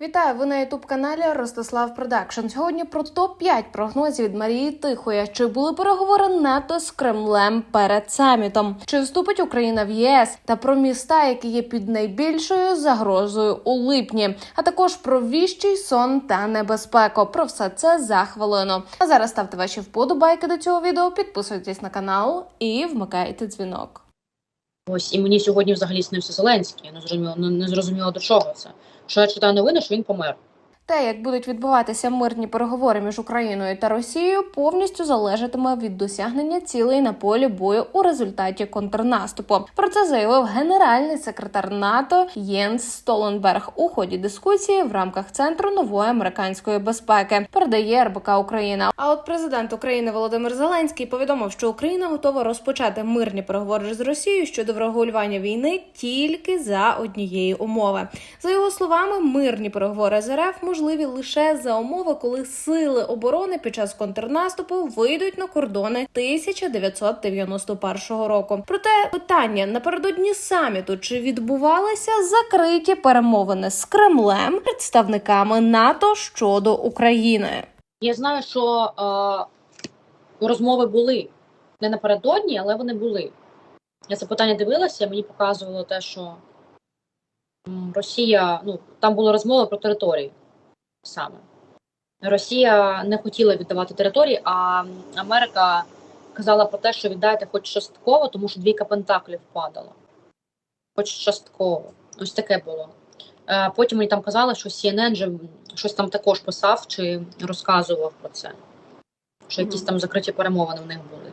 Вітаю! Ви на ютуб каналі Ростислав Продакшн. Сьогодні про топ 5 прогнозів від Марії Тихої. Чи були переговори НАТО з Кремлем перед самітом? Чи вступить Україна в ЄС? Та про міста, які є під найбільшою загрозою у липні, а також про віщий сон та небезпеку. Про все це за хвилину. А зараз ставте ваші вподобайки до цього відео, підписуйтесь на канал і вмикайте дзвінок. Ось і мені сьогодні взагалі снився Зеленський. Я не зрозуміла, не, зрозуміла до чого це. Що я читаю новини, що він помер. Те, як будуть відбуватися мирні переговори між Україною та Росією, повністю залежатиме від досягнення цілей на полі бою у результаті контрнаступу. Про це заявив генеральний секретар НАТО Єнс Столенберг у ході дискусії в рамках центру нової американської безпеки. Передає РБК Україна. А от президент України Володимир Зеленський повідомив, що Україна готова розпочати мирні переговори з Росією щодо врегулювання війни тільки за однієї умови. За його словами, мирні переговори з РФ можливі лише за умови, коли сили оборони під час контрнаступу вийдуть на кордони 1991 року. Проте питання напередодні саміту чи відбувалися закриті перемовини з Кремлем представниками НАТО щодо України. Я знаю, що е, розмови були не напередодні, але вони були. Я це питання дивилася, мені показувало те, що Росія, ну там були розмови про території саме. Росія не хотіла віддавати території, а Америка казала про те, що віддайте хоч частково, тому що двійка пентаклів падала. Хоч частково. Ось таке було. Е, Потім мені там казали, що CNN же щось там також писав чи розказував про це. Що якісь там закриті перемовини в них були.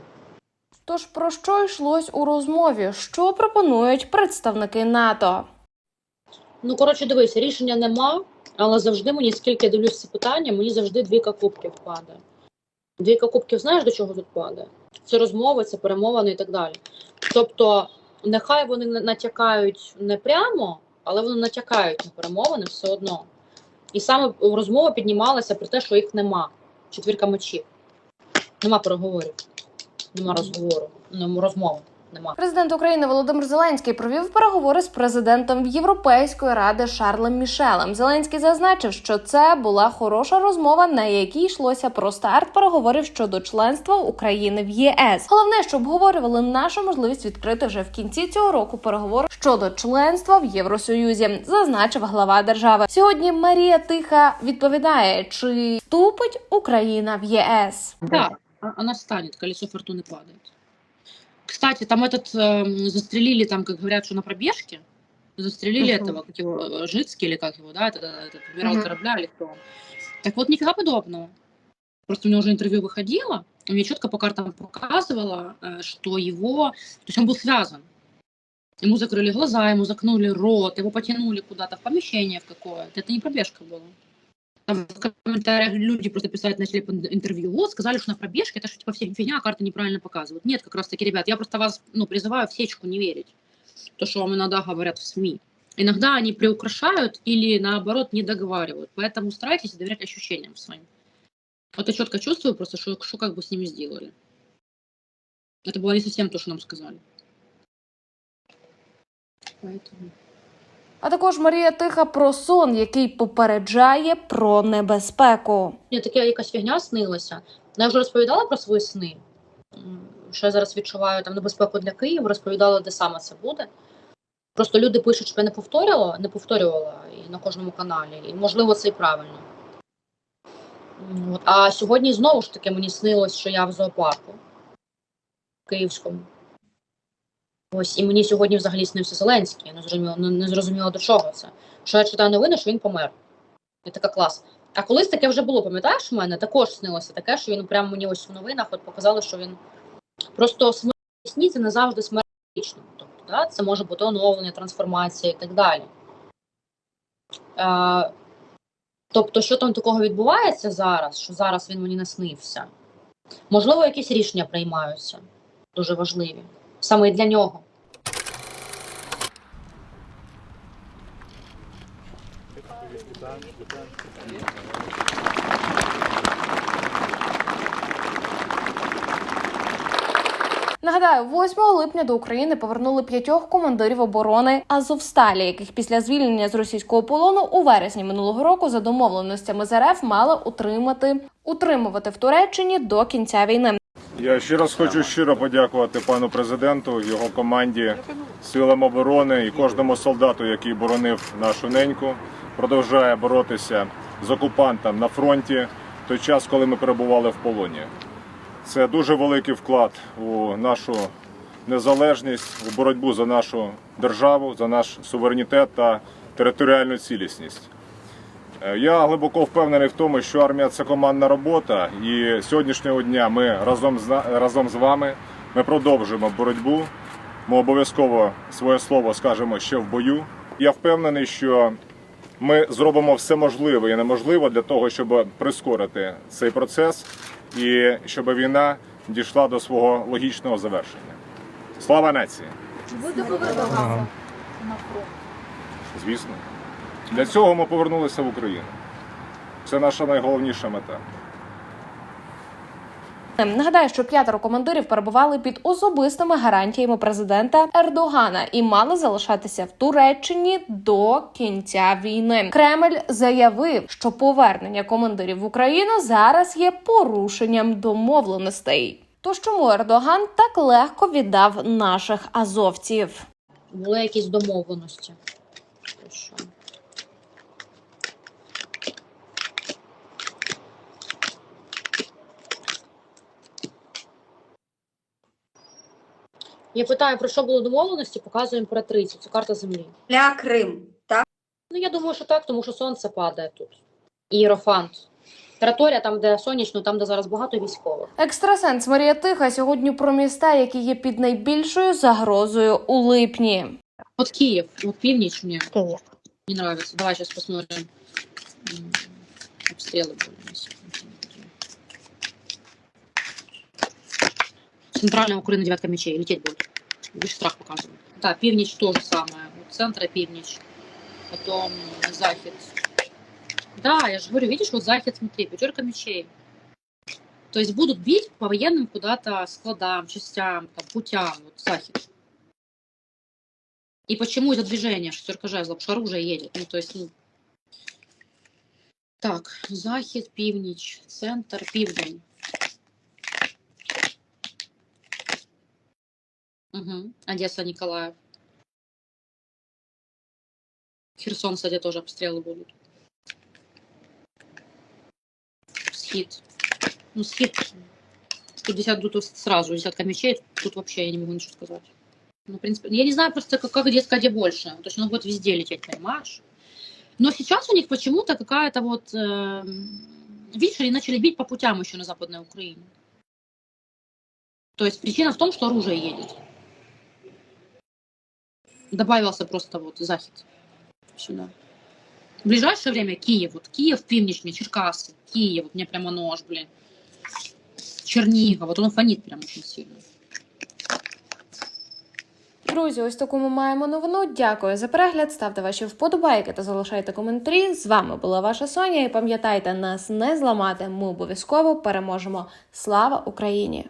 Тож про що йшлось у розмові? Що пропонують представники НАТО? Ну, коротше, дивись, рішення нема, але завжди мені, скільки я дивлюсь це питання, мені завжди двійка кубків падає. Двійка кубків, знаєш, до чого тут падає? Це розмови, це перемовини і так далі. Тобто, нехай вони на- натякають не прямо, але вони натякають на перемовини все одно. І саме розмова піднімалася про те, що їх нема. Четвірка мечів. Нема переговорів, нема розговору, нема розмови. Нема. Президент України Володимир Зеленський провів переговори з президентом Європейської ради Шарлем Мішелем. Зеленський зазначив, що це була хороша розмова, на якій йшлося про старт переговорів щодо членства України в ЄС. Головне, що обговорювали нашу можливість відкрити вже в кінці цього року переговори щодо членства в Євросоюзі, зазначив глава держави. Сьогодні Марія Тиха відповідає, чи вступить Україна в ЄС. Да, а- она станет, колесо фортуны падает. Кстати, там этот эм, застрелили, там, как говорят, что на пробежке, застрелили Мгм. этого, как его, э, Жицкий или как его, да, этот, этот адмирал Мгм. корабля или кто он. Так вот, нифига подобного. Просто у него уже интервью выходило, и мне четко по картам показывало, э, что его, то есть он был связан. Ему закрыли глаза, ему закнули рот, его потянули куда-то в помещение в какое-то. Это не пробежка была. Там в комментариях люди просто писать начали под интервью. Вот, сказали, что на пробежке это что типа все фигня, карты неправильно показывают. Нет, как раз таки, ребят, я просто вас ну, призываю в сечку не верить. То, что вам иногда говорят в СМИ. Иногда они приукрашают или наоборот не договаривают. Поэтому старайтесь доверять ощущениям своим. Вот я четко чувствую просто, что, что как бы с ними сделали. Это было не совсем то, что нам сказали. Поэтому... А також Марія Тиха про сон, який попереджає про небезпеку. Мені таке якась фігня снилася. Я вже розповідала про свої сни. Що я зараз відчуваю там небезпеку для Києва, розповідала, де саме це буде. Просто люди пишуть, щоб я не повторювала, не повторювала і на кожному каналі. І можливо це і правильно. От. А сьогодні знову ж таки мені снилось, що я в зоопарку київському. Ось, і мені сьогодні взагалі снився Зеленський. Я не зрозуміла, не, зрозуміла до чого це. Що я читаю новини, що він помер. Я така клас. А колись таке вже було, пам'ятаєш, у мене також снилося таке, що він прямо мені ось в новинах от показали, що він просто смерть сні це не завжди смерть фізична. Тобто, да, це може бути оновлення, трансформація і так далі. Е, тобто, що там такого відбувається зараз, що зараз він мені наснився? Можливо, якісь рішення приймаються дуже важливі, саме і для нього. Нагадаю, 8 липня до України повернули п'ятьох командирів оборони Азовсталі, яких після звільнення з російського полону у вересні минулого року за домовленостями з РФ мали утримати утримувати в Туреччині до кінця війни. Я ще раз хочу щиро подякувати пану президенту, його команді, силам оборони і кожному солдату, який боронив нашу неньку, продовжує боротися з окупантом на фронті в той час, коли ми перебували в полоні. Це дуже великий вклад у нашу незалежність, у боротьбу за нашу державу, за наш суверенітет та територіальну цілісність. Е, Я глибоко впевнений в тому, що армія це командна робота, і сьогоднішнього дня ми разом з разом з вами ми продовжуємо боротьбу. Ми обов'язково своє слово скажемо ще в бою. Я впевнений, що ми зробимо все можливе і неможливе для того, щоб прискорити цей процес і щоб війна дійшла до свого логічного завершення. Слава нації! Звісно. Для цього ми повернулися в Україну. Це наша найголовніша мета. Нагадаю, що п'ятеро командирів перебували під особистими гарантіями президента Ердогана і мали залишатися в Туреччині до кінця війни. Кремль заявив, що повернення командирів в Україну зараз є порушенням домовленостей. Тож чому Ердоган так легко віддав наших азовців? Були якісь домовленості. Я питаю, про що були домовленості, показуємо імператрицю. Це карта землі. Ля Крим. Так? Ну, я думаю, що так, тому що сонце падає тут. І Єрофант. Територія там, де сонячно, там, де зараз багато військових. Екстрасенс Марія Тиха сьогодні про міста, які є під найбільшою загрозою у липні. От Київ, от північ мне Київ. не нравится. Давай сейчас посмотрим. М, Обстрелы были. у нас. Центральная Украина, девятка мечей. Лететь будет. Видишь, страх показывает. Да, пивнич то же самое. Вот центра пивнич. Потом захід. Да, я же говорю, видишь, вот захід, смотри, пятерка мечей. То есть будут бить по военным куда-то складам, частям, там, путям, вот захід. И почему это движение? Шестерка жезлов, потому что оружие едет. Ну, то есть, ну... Так, захід, північ, центр, південь. Угу. Одесса, Николаев. Херсон, кстати, тоже обстрелы будут. Схит. Ну, схит. 50 тут сразу, десятка мечей. Тут вообще я не могу ничего сказать. Ну, в принципе, я не знаю просто, как, как сказать, где больше. То есть оно будет везде лететь, понимаешь? Но сейчас у них почему-то какая-то вот... э, видишь, они начали бить по путям еще на Западной Украине. То есть причина в том, что оружие едет. Добавился просто вот захід сюда. В ближайшее время Киев. Вот Киев, Пивничный, Черкасы, Киев. Вот мне прямо нож, блин. Чернигов. Вот он фонит прям очень сильно. Друзі, ось таку ми маємо новину. Дякую за перегляд. Ставте ваші вподобайки та залишайте коментарі. З вами була ваша Соня. І пам'ятайте, нас не зламати. Ми обов'язково переможемо. Слава Україні!